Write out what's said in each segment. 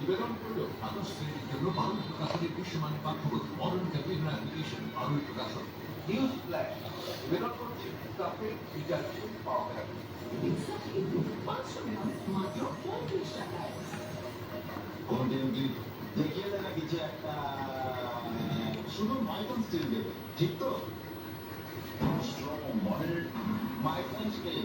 নিবেদন করল দ্বাদশ শ্রেণির জন্য বারুণ প্রকাশনের বিশ্বমান পাঠ্যবই মডার্ন কম্পিউটার অ্যাপ্লিকেশন বিচার পাওয়া গেল দেখিয়ে দেবে কিছু একটা শুধু মাইক্রন স্টিল দেবে ঠিক তো? মডেল মাইক্রন স্টিল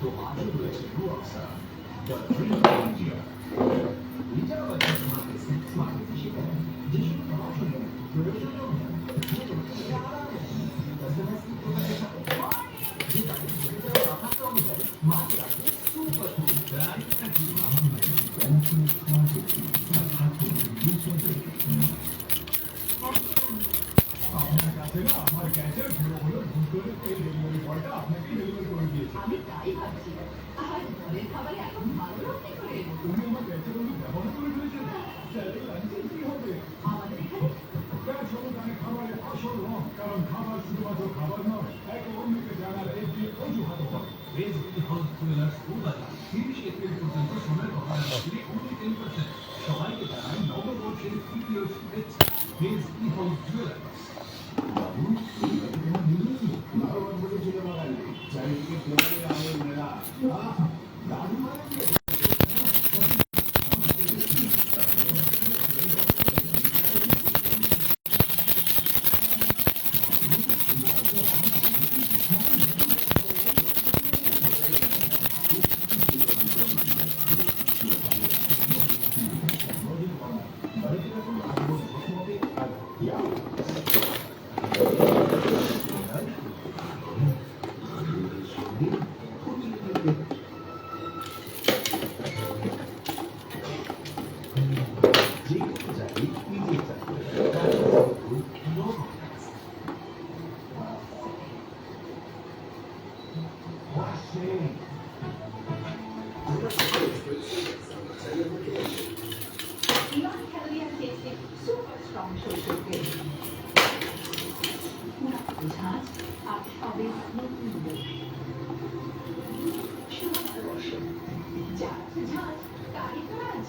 তো আজও রয়েছে রুয়াক্সা দ্য ড্রিম ইন্ডিয়া হলো ভুল এই ডেলিভারি বয়টা আপনাকে ডেলিভারি করে দিয়েছে আমি তাই ভাবছিলাম আর ঘরের ব্যবহার করে ফেলেছেন খাবারের আসল রং কারণ খাবার শুধুমাত্র খাবার নয় একে অন্যকে একটি অজুহাত সোনার গহনার বিক্রি অনলি টেন পার্সেন্ট সবাইকে জানাই নববর্ষের তৃতীয় শুভেচ্ছা হাউস জুয়েলার্স বাবু এই ব্যাপারে তোমার নিয়েছি বারো বছর ছিল বাঙালি চারিদিকে ফেরারে আমের মেলা 查，啊，这边是英语的，是哪个老师？贾，贾，贾立春老师。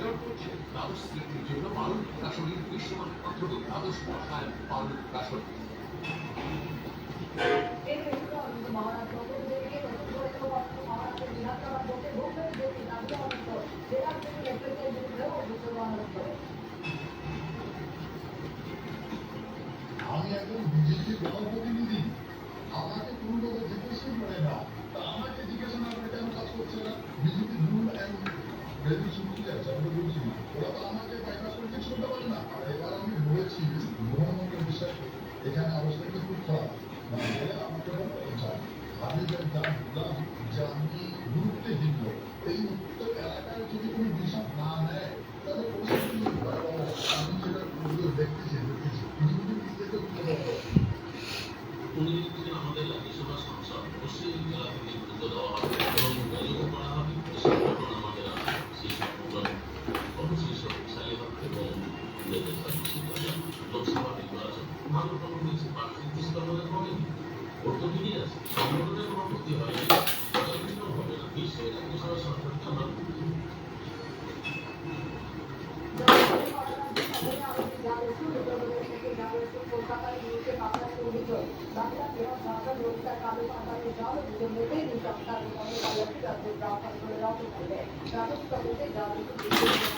প্রেরণ করছে দ্বাদশ শ্রেণির জন্য পালন প্রকাশনীর বিশ্বমানের অন্তত দ্বাদশ পড়ায় পালন প্রকাশনী আমি একজন বিজেপি জনপ্রতিনিধি আমাকে কোনো লোকে জিজ্ঞেস করে না। তা আমাকে জিজ্ঞাসা না করে কেন কাজ করছে না। বিজেপি আমি ওরা তো আমাকে করে পারে না আর এবার আমি বলেছি ভগবানকে বিশ্বাস এখানে অবস্থা কিন্তু খারাপ না হলে আমাকে আমি যা যা বুঝলাম যে আমি গুরুত্বহীন এই উত্তর এলাকায় যদি কোনো হিসাব না নেয়, তাহলে লোকসভা নির্বাচন ভালো ফল হয়েছে বাকি কিছু আমাদের হয়নি ওর তো ঠিকই আছে সংগঠনের কোনো ক্ষতি হয়নি হবে না নিশ্চয়ই লোকসভা সরকারকে আমরা রাজস্থান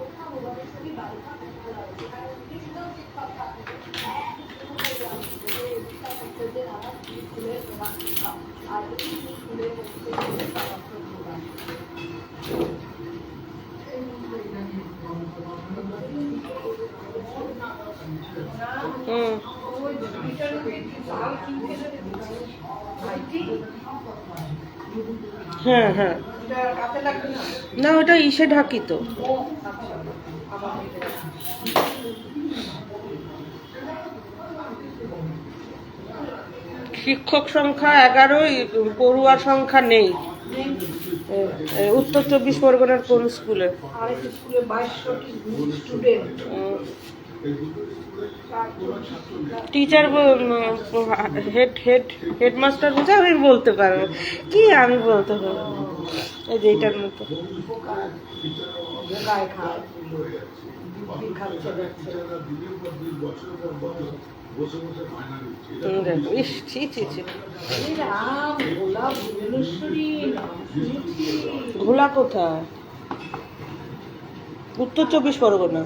হ্যাঁ হ্যাঁ। না ওটা ইসে ঢাকি তো। শিক্ষক সংখ্যা এগারো পড়ুয়ার সংখ্যা নেই। উত্তর চব্বিশ পরগনার কোন স্কুলে? টিচার হেড হেড হেডমাস্টার বুঝে আমি বলতে পারব। কি আমি বলতে পারব? এই যে এইটার মতো। খাচ্ছে। ইস ছি ছি ছি। ঘোলা কোথায়? উত্তর চব্বিশ পরগনা।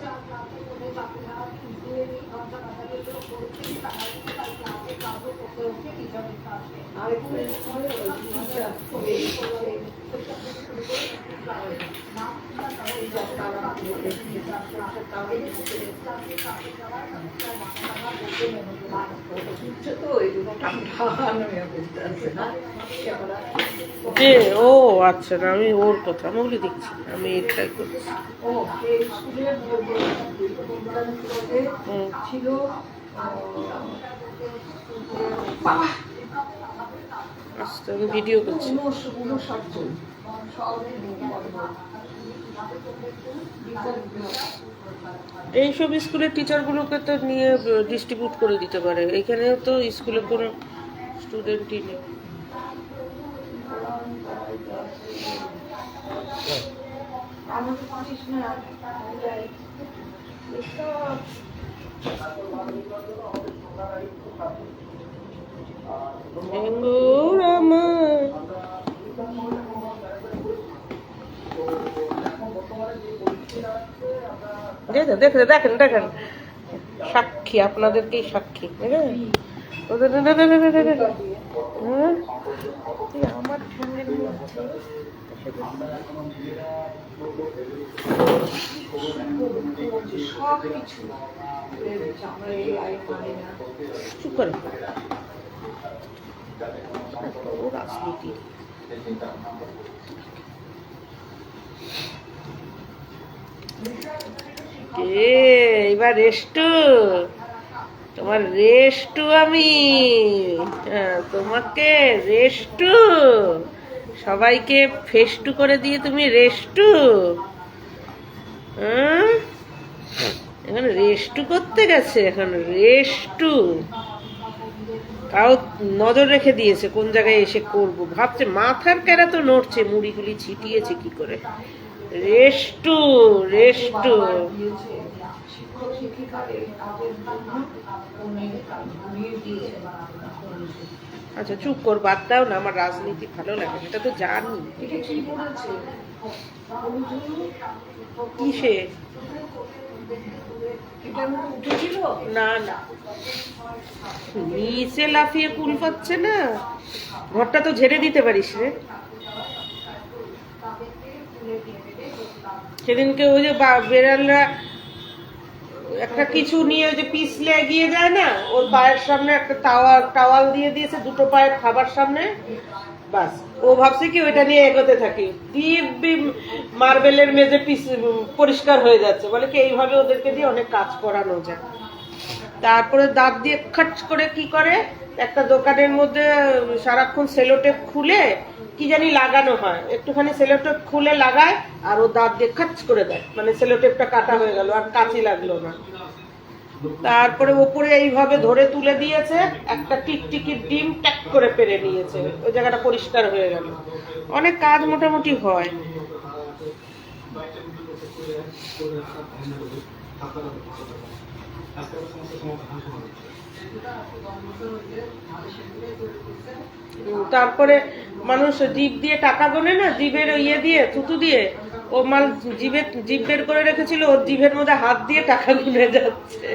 আরেকটা যে ও আচ্ছা না আমি ওর কথা আমি দেখছি আমি এটাই করছি। ছিল আমি ভিডিও করছি। এইসব স্কুলের টিচারগুলোকে তো নিয়ে ডিস্ট্রিবিউট করে দিতে পারে। এখানেও তো স্কুলে কোনো স্টুডেন্টই নেই। আমাকে পারিস না এটাই। এসব ভেঙ্গুর আমার দেখেন দেখেন দেখেন দেখেন। সাক্ষী আপনাদেরকেই সাক্ষী ওদের। হ্যাঁ? আমার ঠ্যাঙের মধ্যে। কিছু আমরা এই কে? এবার রেস্টু তোমার রেস্টু আমি। হ্যাঁ, তোমাকে রেস্টু সবাইকে ফেস্টু করে দিয়ে তুমি রেস্টু হ্যাঁ? এখন রেস্টু করতে গেছে এখন রেস্টু তাও নজর রেখে দিয়েছে কোন জায়গায় এসে করব। ভাবছে মাথার কেরা তো নড়ছে মুড়িগুলি ছিটিয়েছে কি করে? ঘুরিয়ে দিয়েছেন আচ্ছা চুপ কর, বাদ দাও না, আমার রাজনীতি ভালো লাগে এটা তো জানি। কিসে? না না। নিচে লাফিয়ে কুল পাচ্ছে না। ঘরটা তো ঝেড়ে দিতে পারিস রে। সেদিনকে ওই যে বেড়ালরা একটা কিছু নিয়ে ওই যে পিছলে এগিয়ে যায় না, ওর পায়ের সামনে একটা টাওয়াল টাওয়াল দিয়ে দিয়েছে দুটো পায়ের খাবার সামনে, বাস। ও ভাবছে কি ওইটা নিয়ে এগোতে থাকি। দিব্যি মার্বেলের মেঝে পিস পরিষ্কার হয়ে যাচ্ছে। বলে কি, এইভাবে ওদেরকে দিয়ে অনেক কাজ করানো যায়। তারপরে দাঁত দিয়ে খট করে কি করে? একটা দোকানের মধ্যে সারাক্ষণ সেলোটেপ খুলে কি জানি লাগানো হয়। একটুখানি সেলোটেপ খুলে লাগায় আর ও দাঁত দিয়ে খচ করে দেয়। মানে সেলোটেপটা কাটা হয়ে গেল, আর কাঁচি লাগল না। তারপরে ওপরে এইভাবে ধরে তুলে দিয়েছে, একটা টিকটিকির ডিম ট্যাক করে পেরে নিয়েছে। ওই জায়গাটা পরিষ্কার হয়ে গেল। অনেক কাজ মোটামুটি হয়। তারপরে মানুষ জিভ দিয়ে টাকা গোনে না জিভের ইয়ে দিয়ে, থুতু দিয়ে, ও মাল জিভে জিভ বের করে রেখেছিল, ওর জিভের মধ্যে হাত দিয়ে টাকা গুনে যাচ্ছে।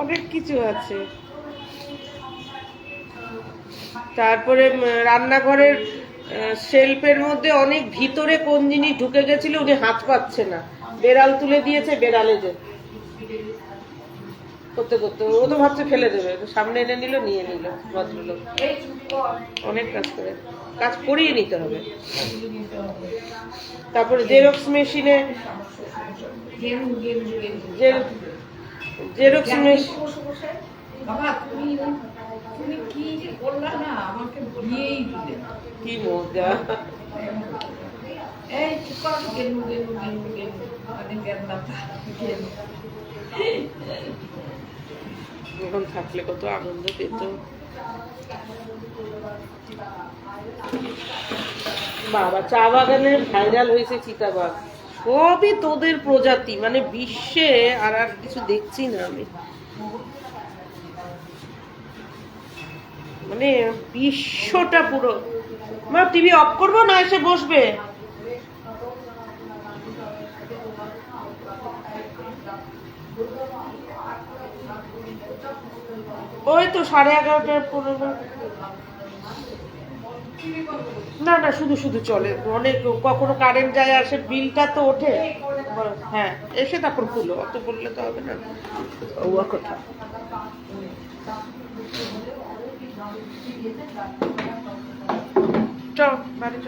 অনেক কিছু আছে। তারপরে রান্নাঘরের শেলফের মধ্যে অনেক ভিতরে কোন জিনিস ঢুকে গেছিল, উনি হাত পাচ্ছে না। বেড়াল তুলে দিয়েছে বেড়ালে যে। করতে করতে। ও তো ভাবছে ফেলে দেবে। সামনে এনে নিল নিয়ে নিল ভদ্রলোক। অনেক কাজ করে। কাজ করিয়ে নিতে হবে। তারপরে জেরক্স মেশিনে জেরক্স মেশিন কি মজা। এখন থাকলে কত আনন্দ পেত। বাবা, চা বাগানে ভাইরাল হয়েছে চিতাবাঘ। সবই তোদের প্রজাতি মানে বিশ্বে আর আর কিছু দেখছি না আমি। মানে বিশ্বটা পুরো। মা টিভি অফ করব না? এসে বসবে? ওই তো সাড়ে এগারোটার পনেরো না না, শুধু শুধু চলে। অনেক, কখনো কারেন্ট যায়, আসে বিলটা তো ওঠে। হ্যাঁ এসে তারপর খুলো, অত বললে তো হবে না। ও কথা। চ বাড়ি চ